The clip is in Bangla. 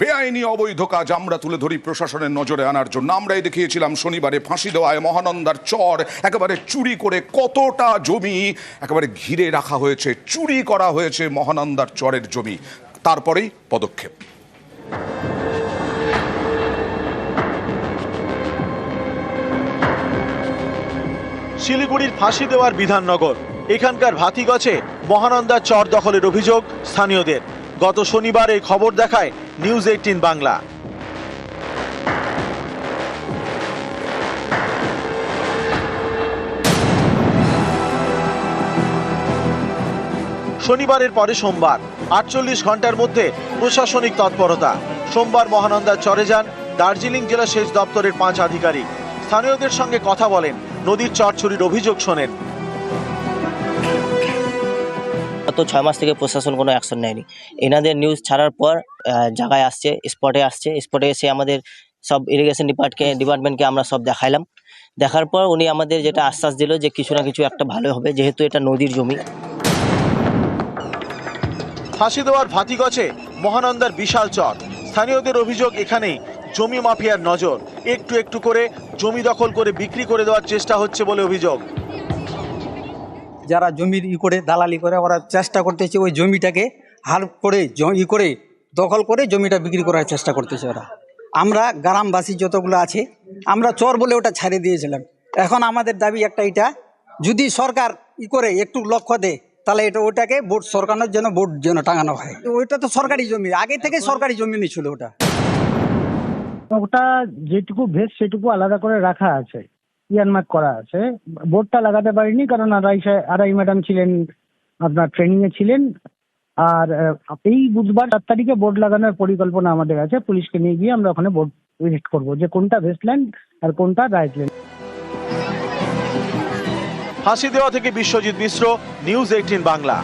বেআইনি অবৈধ কাজ আমরা তুলে ধরি প্রশাসনের নজরে আনার জন্য। আমরাই দেখিয়েছিলাম শনিবারে ফাঁসি দেওয়ায় মহানন্দার চর। একেবারে চুরি করে কতটা জমি একেবারে ঘিরে রাখা হয়েছে, চুরি করা হয়েছে মহানন্দার চরের জমি। তারপরেই পদক্ষেপ। শিলিগুড়ির ফাঁসি দেওয়ার বিধাননগর। এখানকার ভাতিগছে মহানন্দার চর দখলের অভিযোগ স্থানীয়দের। গত শনিবার এই খবর দেখায় নিউজ এইটিন বাংলা। শনিবারের পরে সোমবার, আটচল্লিশ ঘণ্টার মধ্যে প্রশাসনিক তৎপরতা। সোমবার মহানন্দার চরে যান, দার্জিলিং জেলা সেচ দপ্তরের পাঁচ আধিকারিক। স্থানীয়দের সঙ্গে কথা বলেন, নদীর চর চুরির অভিযোগ শোনেন। গত ছয় মাস থেকে প্রশাসন কোনো অ্যাকশন নেয়নি। এনাদের নিউজ ছাড়ার পর জায়গায় আসছে স্পটে আসছে স্পটে এসে আমাদের সব ইরিগেশন ডিপার্টকে ডিপার্টমেন্টকে আমরা সব দেখাইলাম। দেখার পর উনি আমাদের যেটা আশ্বাস দিল যে কিছু না কিছু একটা ভালো হবে, যেহেতু এটা নদীর জমি। ফাঁসি দেওয়ার ভাতিগছে মহানন্দার বিশাল চর। স্থানীয়দের অভিযোগ এখানেই, জমি মাফিয়ার নজর। একটু একটু করে জমি দখল করে বিক্রি করে দেওয়ার চেষ্টা হচ্ছে বলে অভিযোগ। যারা জমির ই করে, দালালি করে, ওরা চেষ্টা করতেছে ওই জমিটাকে হাল করে ই করে, দখল করে জমিটা বিক্রি করার চেষ্টা করতেছে ওরা। আমরা গ্রামবাসী যতগুলো আছে, আমরা চর বলে ওটা ছাড়িয়ে দিয়েছিলাম। এখন আমাদের দাবি একটা এটা, যদি সরকার ই করে, একটু লক্ষ্য দেয় তাহলে এটা ওটাকে ভোট সরকারের জন্য, ভোট যেন টাঙানো হয়। ওইটা তো সরকারি জমি, আগে থেকে সরকারি জমি ছিল ওটা। ওটা যেটুকু ভেস সেটুকু আলাদা করে রাখা আছে। ইয়ারমার্ক করা আছে। বোর্ডটা লাগাতে পারিনি কারণ আড়াই আড়াই ম্যাডাম ছিলেন, আপনার ট্রেনিং এ ছিলেন। আর এই বুধবার সাত তারিখে বোর্ড লাগানোর পরিকল্পনা আমাদের আছে। পুলিশকে নিয়ে গিয়ে আমরা ওখানে বোর্ড ভিজিট করব যে কোনটা ভেস্টল্যান্ড আর কোনটা রাইটল্যান্ড ফাঁসি দেওয়া থেকে বিশ্বজিৎ মিশ্র নিউজ এইটিন বাংলা।